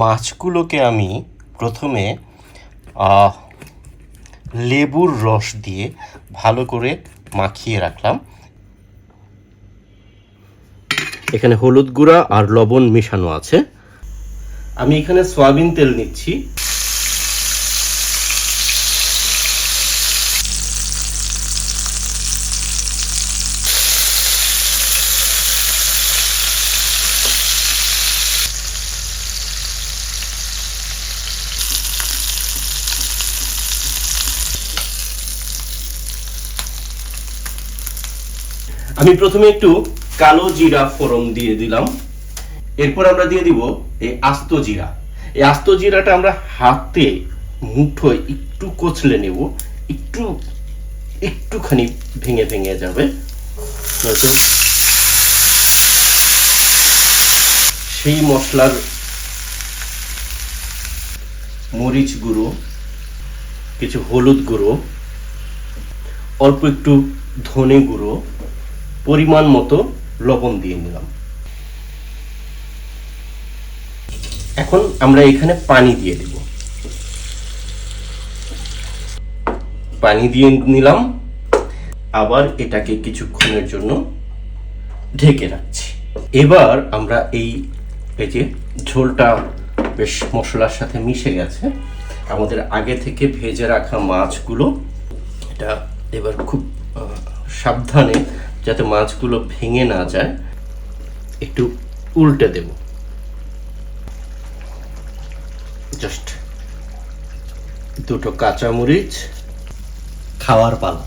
মাছগুলোকে আমি প্রথমে লেবুর রস দিয়ে ভালো করে মাখিয়ে রাখলাম। এখানে হলুদ গুঁড়া আর লবণ মেশানো আছে। আমি এখানে সয়াবিন তেল নিচ্ছি। আমি প্রথমে একটু কালো জিরা ফোড়ন দিয়ে দিলাম। এরপর আমরা দিয়ে দিব এই আস্ত জিরা। এই আস্ত জিরাটা আমরা হাতে মুঠোয় একটু কচলে নেব। একটু, একটুখানি ভেঙে ভেঙে যাবে। সেই মশলার মরিচ গুঁড়ো, কিছু হলুদ গুঁড়ো, অল্প একটু ধনে গুঁড়ো পরিমাণ মতো লবণ দিয়ে নিলাম। এখন আমরা এখানে পানি দিয়ে দিব। পানি দিয়ে নিলাম। আবার এটাকে কিছুক্ষণের জন্য ঢেকে রাখছি। এবার আমরা এই এই যে ঝোলটা বেশ মশলার সাথে মিশে গেছে, আমাদের আগে থেকে ভেজে রাখা মাছগুলো, এটা এবার খুব সাবধানে যাতে মাছগুলো ভেঙে না যায় একটু উল্টে দেব। জাস্ট দুটো কাঁচামরিচ খাওয়ার পালা।